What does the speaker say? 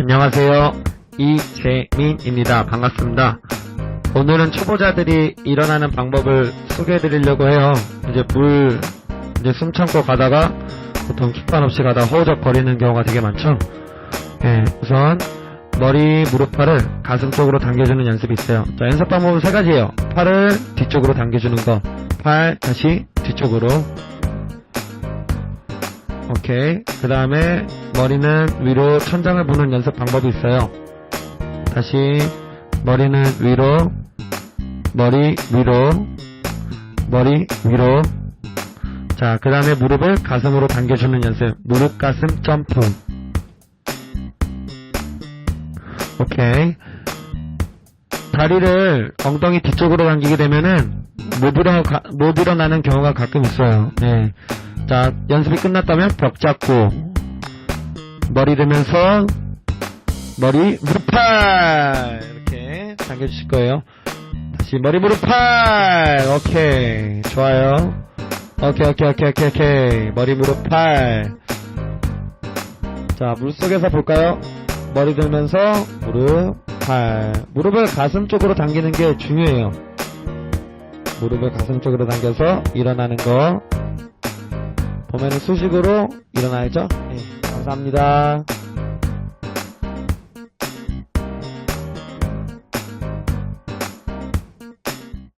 안녕하세요. 이재민입니다. 반갑습니다. 오늘은 초보자들이 일어나는 방법을 소개해 드리려고 해요. 이제 물, 이제 숨 참고 가다가 보통 킥반 없이 가다 허우적 거리는 경우가 되게 많죠? 예, 우선 머리, 무릎, 팔을 가슴 쪽으로 당겨주는 연습이 있어요. 자, 연습 방법은 세 가지예요. 팔을 뒤쪽으로 당겨주는 거, 팔 다시 뒤쪽으로. 오케이. 그 다음에 머리는 위로 천장을 보는 연습 방법이 있어요. 다시 머리는 위로, 머리 위로, 머리 위로. 자, 그 다음에 무릎을 가슴으로 당겨주는 연습. 무릎 가슴 점프. 오케이. 다리를 엉덩이 뒤쪽으로 당기게 되면은 못 일어 못 일어나는 경우가 가끔 있어요. 네. 자, 연습이 끝났다면 벽 잡고 머리 들면서 머리 무릎 팔 이렇게 당겨 주실 거예요. 다시 머리 무릎 팔. 오케이. 좋아요. 오케이, 오케이, 오케이, 오케이, 오케이. 머리 무릎 팔. 자, 물속에서 볼까요? 머리 들면서 무릎, 팔. 무릎을 가슴 쪽으로 당기는 게 중요해요. 무릎을 가슴 쪽으로 당겨서 일어나는 거. 보면은 수식으로 일어나야죠? 네, 감사합니다.